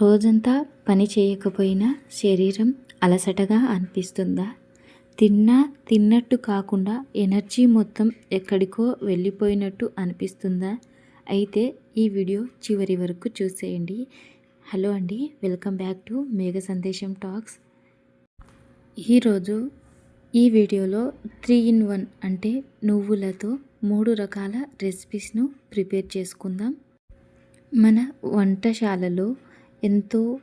రోజంతా పని చేయకపోయినా శరీరం అలసటగా అనిపిస్తుందా? తిన్నా తిన్నట్టు కాకుండా ఎనర్జీ మొత్తం ఎక్కడికో వెళ్ళిపోయినట్టు అనిపిస్తుందా? అయితే ఈ వీడియో చివరి వరకు చూసేయండి. హలో అండి వెల్కమ్ బ్యాక్ టు మేఘ సందేశం టాక్స్. ఈరోజు ఈ వీడియోలో త్రీ ఇన్ వన్ అంటే నువ్వులతో మూడు రకాల రెసిపీస్ను ప్రిపేర్ చేసుకుందాం. మన వంటశాలలో ఎంతో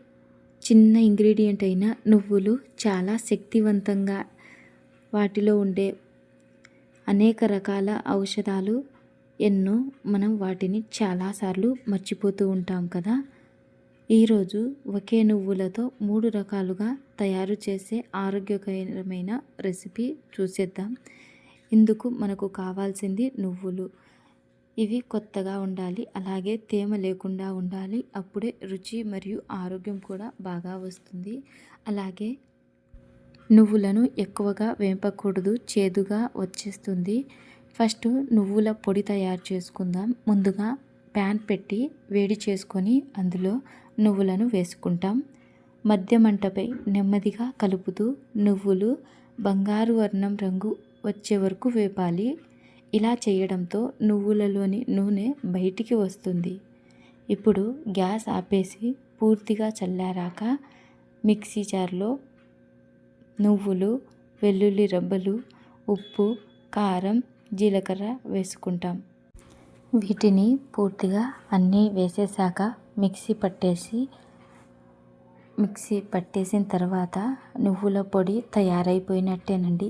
చిన్న ఇంగ్రీడియంట్ అయిన నువ్వులు చాలా శక్తివంతంగా వాటిలో ఉండే అనేక రకాల ఔషధాలు ఎన్నో మనం వాటిని చాలాసార్లు మర్చిపోతూ ఉంటాం కదా. ఈరోజు ఒకే నువ్వులతో మూడు రకాలుగా తయారు చేసే ఆరోగ్యకరమైన రెసిపీ చూసేద్దాం. ఇందుకు మనకు కావాల్సింది నువ్వులు. ఇవి కొత్తగా ఉండాలి అలాగే తేమ లేకుండా ఉండాలి. అప్పుడే రుచి మరియు ఆరోగ్యం కూడా బాగా వస్తుంది. అలాగే నువ్వులను ఎక్కువగా వేపకూడదు చేదుగా వచ్చేస్తుంది. ఫస్ట్ నువ్వుల పొడి తయారు చేసుకుందాం. ముందుగా ప్యాన్ పెట్టి వేడి చేసుకొని అందులో నువ్వులను వేసుకుంటాం. మధ్య మంటపై నెమ్మదిగా కలుపుతూ నువ్వులు బంగారు వర్ణం రంగు వచ్చే వరకు వేపాలి. ఇలా చేయడంతో నువ్వులలోని నూనె బయటికి వస్తుంది. ఇప్పుడు గ్యాస్ ఆపేసి పూర్తిగా చల్లారాక మిక్సీ జార్లో నువ్వులు వెల్లుల్లి రబ్బలు ఉప్పు కారం జీలకర్ర వేసుకుంటాం. వీటిని పూర్తిగా అన్నీ వేసేసాక మిక్సీ పట్టేసి మిక్సీ పట్టేసిన తర్వాత నువ్వుల పొడి తయారైపోయినట్టేనండి.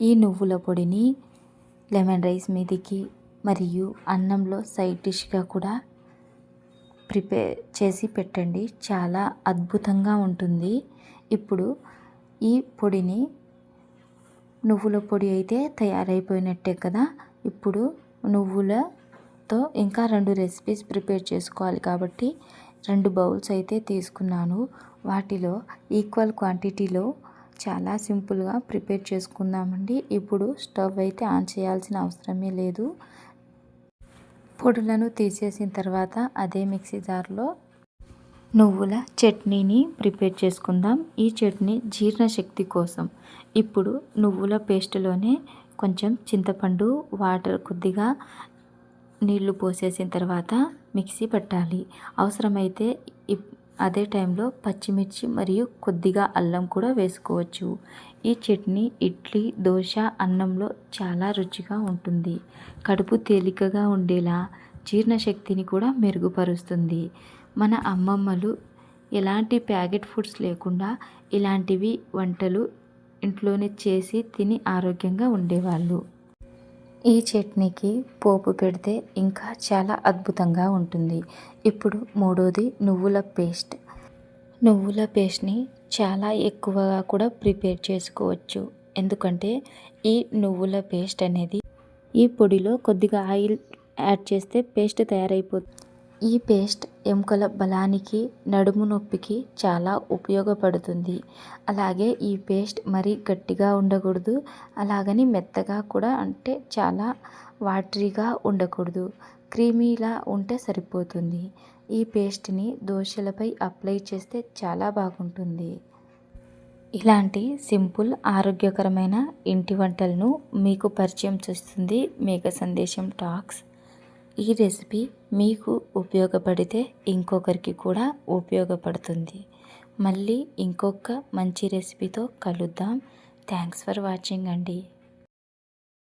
ఈ నువ్వుల పొడిని లెమన్ రైస్ మీదికి మరియు అన్నంలో సైడ్ డిష్గా కూడా ప్రిపేర్ చేసి పెట్టండి. చాలా అద్భుతంగా ఉంటుంది. ఇప్పుడు ఈ పొడిని నువ్వుల పొడి అయితే తయారైపోయినట్టే కదా? ఇప్పుడు నువ్వులతో ఇంకా రెండు రెసిపీస్ ప్రిపేర్ చేసుకోవాలి కాబట్టి రెండు బౌల్స్ అయితే తీసుకున్నాను. వాటిలో ఈక్వల్ క్వాంటిటీలో చాలా సింపుల్గా ప్రిపేర్ చేసుకుందామండి. ఇప్పుడు స్టవ్ అయితే ఆన్ చేయాల్సిన అవసరమే లేదు. పొడులను తీసేసిన తర్వాత అదే మిక్సీ జార్లో నువ్వుల చట్నీని ప్రిపేర్ చేసుకుందాం. ఈ చట్నీ జీర్ణశక్తి కోసం. ఇప్పుడు నువ్వుల పేస్ట్లోనే కొంచెం చింతపండు వాటర్ కొద్దిగా నీళ్ళు పోసేసిన తర్వాత మిక్సీ పట్టాలి. అవసరమైతే అదే టైంలో పచ్చిమిర్చి మరియు కొద్దిగా అల్లం కూడా వేసుకోవచ్చు. ఈ చట్నీ ఇడ్లీ దోశ అన్నంలో చాలా రుచిగా ఉంటుంది. కడుపు తేలికగా ఉండేలా జీర్ణశక్తిని కూడా మెరుగుపరుస్తుంది. మన అమ్మమ్మలు ఎలాంటి ప్యాకెట్ ఫుడ్స్ లేకుండా ఇలాంటివి వంటలు ఇంట్లోనే చేసి తిని ఆరోగ్యంగా ఉండేవాళ్ళు. ఈ చట్నీకి పోపు పెడితే ఇంకా చాలా అద్భుతంగా ఉంటుంది. ఇప్పుడు మూడోది నువ్వుల పేస్ట్. నువ్వుల పేస్ట్ని చాలా ఎక్కువగా కూడా ప్రిపేర్ చేసుకోవచ్చు. ఎందుకంటే ఈ నువ్వుల పేస్ట్ అనేది ఈ పొడిలో కొద్దిగా ఆయిల్ యాడ్ చేస్తే పేస్ట్ తయారైపోతుంది. ఈ పేస్ట్ ఎముకల బలానికి నడుము నొప్పికి చాలా ఉపయోగపడుతుంది. అలాగే ఈ పేస్ట్ మరీ గట్టిగా ఉండకూడదు. అలాగని మెత్తగా కూడా అంటే చాలా వాటరీగా ఉండకూడదు. క్రీమీలా ఉంటే సరిపోతుంది. ఈ పేస్ట్ని దోశలపై అప్లై చేస్తే చాలా బాగుంటుంది. ఇలాంటి సింపుల్ ఆరోగ్యకరమైన ఇంటి వంటలను మీకు పరిచయం చేస్తుంది మేఘ సందేశం టాక్స్. ఈ రెసిపీ మీకు ఉపయోగపడితే ఇంకొకరికి కూడా ఉపయోగపడుతుంది. మళ్ళీ ఇంకొక మంచి రెసిపీతో కలుద్దాం. థ్యాంక్స్ ఫర్ వాచింగ్ అండి.